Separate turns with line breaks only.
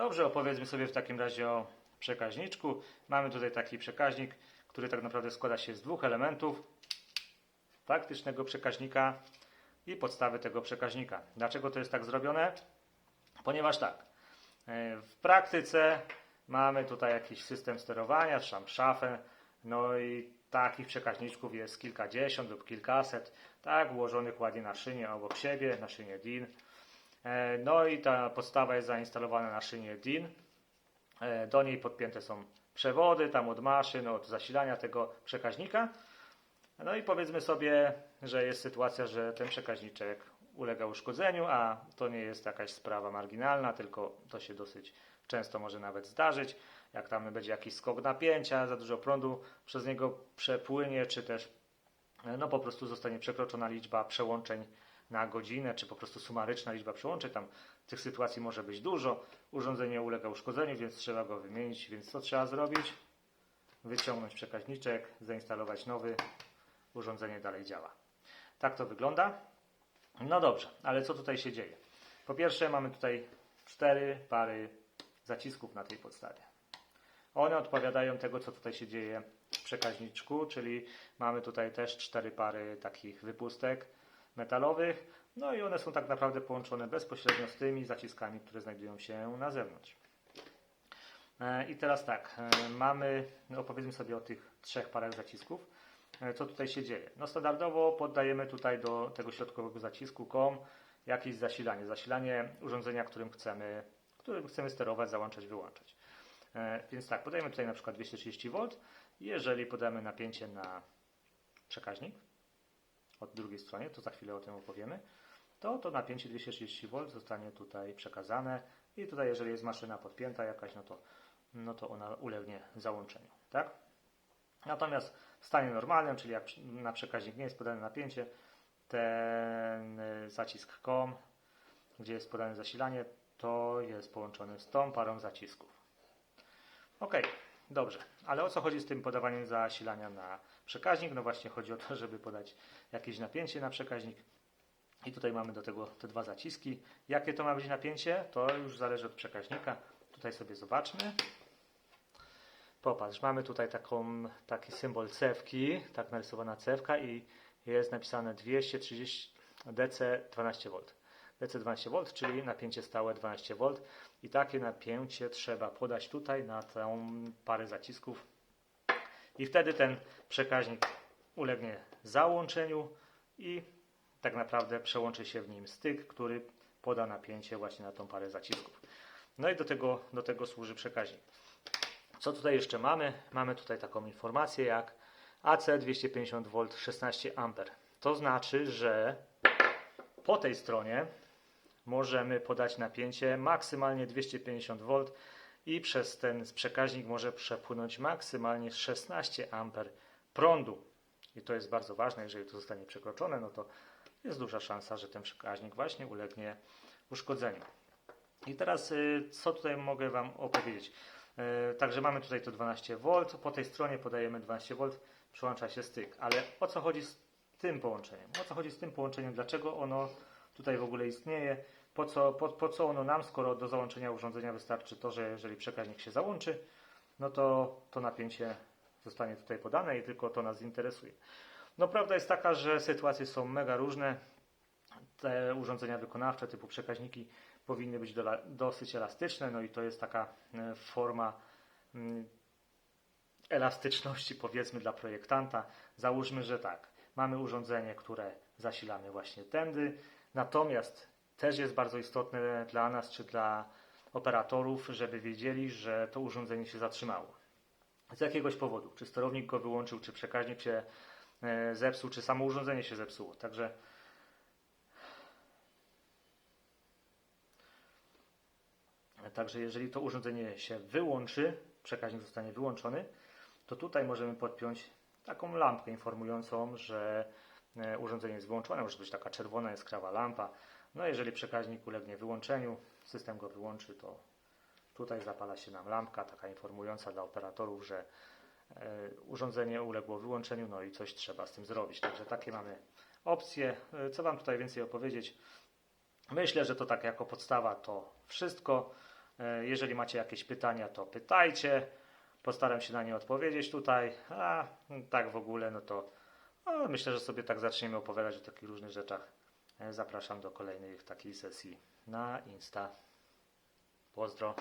Dobrze, opowiedzmy sobie w takim razie o przekaźniczku. Mamy tutaj taki przekaźnik, który tak naprawdę składa się z dwóch elementów. Faktycznego przekaźnika i podstawy tego przekaźnika. Dlaczego to jest tak zrobione? Ponieważ tak, e, w praktyce mamy tutaj jakiś system sterowania, szafę, no i takich przekaźniczków jest kilkadziesiąt lub kilkaset, tak, ułożonych ładnie na szynie obok siebie, na szynie DIN. E, No i ta podstawa jest zainstalowana na szynie DIN. E, Do niej podpięte są przewody, tam od maszyn, od zasilania tego przekaźnika. No i powiedzmy sobie, że jest sytuacja, że ten przekaźniczek ulega uszkodzeniu, a to nie jest jakaś sprawa marginalna, tylko to się dosyć często może nawet zdarzyć. Jak tam będzie jakiś skok napięcia, za dużo prądu przez niego przepłynie, czy też e, no po prostu zostanie przekroczona liczba przełączeń na godzinę, czy po prostu sumaryczna liczba przełączeń. Tam tych sytuacji może być dużo. Urządzenie ulega uszkodzeniu, więc trzeba go wymienić. Więc co trzeba zrobić? Wyciągnąć przekaźniczek, zainstalować nowy, urządzenie dalej działa. Tak to wygląda. No dobrze, ale co tutaj się dzieje? Po pierwsze, mamy tutaj cztery pary zacisków na tej podstawie. One odpowiadają tego, co tutaj się dzieje w przekaźniczku, czyli mamy tutaj też cztery pary takich wypustek metalowych, no i one są tak naprawdę połączone bezpośrednio z tymi zaciskami, które znajdują się na zewnątrz. E, I teraz tak, e, mamy, no opowiedzmy sobie o tych trzech parach zacisków. E, Co tutaj się dzieje? No standardowo poddajemy tutaj do tego środkowego zacisku COM jakieś zasilanie, zasilanie urządzenia, którym chcemy, którym chcemy sterować, załączać, wyłączać. Więc tak, podajemy tutaj na przykład 230V. Jeżeli podamy napięcie na przekaźnik od drugiej stronie, to za chwilę o tym opowiemy, to to napięcie 230V zostanie tutaj przekazane i tutaj jeżeli jest maszyna podpięta jakaś, no to, no to ona ulegnie załączeniu, tak? Natomiast w stanie normalnym, czyli jak na przekaźnik nie jest podane napięcie, ten y, zacisk COM, gdzie jest podane zasilanie, to jest połączony z tą parą zacisków. Ok, dobrze, ale o co chodzi z tym podawaniem zasilania na przekaźnik? No właśnie chodzi o to, żeby podać jakieś napięcie na przekaźnik. I tutaj mamy do tego te dwa zaciski. Jakie to ma być napięcie? To już zależy od przekaźnika. Tutaj sobie zobaczmy. Popatrz, mamy tutaj taką, taki symbol cewki, tak narysowana cewka i jest napisane 230 DC 12V. DC 12V, czyli napięcie stałe 12V i takie napięcie trzeba podać tutaj na tą parę zacisków i wtedy ten przekaźnik ulegnie załączeniu i tak naprawdę przełączy się w nim styk, który poda napięcie właśnie na tą parę zacisków. No i do tego, do tego służy przekaźnik. Co tutaj jeszcze mamy? Mamy tutaj taką informację jak AC 250V 16 A. To znaczy, że po tej stronie możemy podać napięcie maksymalnie 250V i przez ten przekaźnik może przepłynąć maksymalnie 16 A prądu. I to jest bardzo ważne, jeżeli to zostanie przekroczone, no to jest duża szansa, że ten przekaźnik właśnie ulegnie uszkodzeniu. I teraz y, co tutaj mogę Wam opowiedzieć? Y, Także mamy tutaj to 12V, po tej stronie podajemy 12V, przyłącza się styk. Ale o co chodzi z tym połączeniem? O co chodzi z tym połączeniem? Dlaczego ono tutaj w ogóle istnieje? Po co, po, po co ono nam, skoro do załączenia urządzenia wystarczy to, że jeżeli przekaźnik się załączy, no to to napięcie zostanie tutaj podane i tylko to nas interesuje. No prawda jest taka, że sytuacje są mega różne. Te urządzenia wykonawcze typu przekaźniki powinny być dola, dosyć elastyczne, no i to jest taka e, forma mm, elastyczności powiedzmy dla projektanta. Załóżmy, że tak, mamy urządzenie, które zasilamy właśnie tędy, natomiast też jest bardzo istotne dla nas czy dla operatorów, żeby wiedzieli, że to urządzenie się zatrzymało. Z jakiegoś powodu, czy sterownik go wyłączył, czy przekaźnik się e, zepsuł, czy samo urządzenie się zepsuło. Także Także jeżeli to urządzenie się wyłączy, przekaźnik zostanie wyłączony, to tutaj możemy podpiąć taką lampkę informującą, że e, urządzenie jest wyłączone. Może być taka czerwona jaskrawa lampa. No jeżeli przekaźnik ulegnie wyłączeniu, system go wyłączy, to tutaj zapala się nam lampka, taka informująca dla operatorów, że e, urządzenie uległo wyłączeniu, no i coś trzeba z tym zrobić. Także takie mamy opcje. E, Co Wam tutaj więcej opowiedzieć? Myślę, że to tak jako podstawa to wszystko. E, Jeżeli macie jakieś pytania, to pytajcie. Postaram się na nie odpowiedzieć tutaj. A tak w ogóle, no to no, myślę, że sobie tak zaczniemy opowiadać o takich różnych rzeczach. E, Zapraszam do kolejnych takiej sesji na Insta. Pozdro.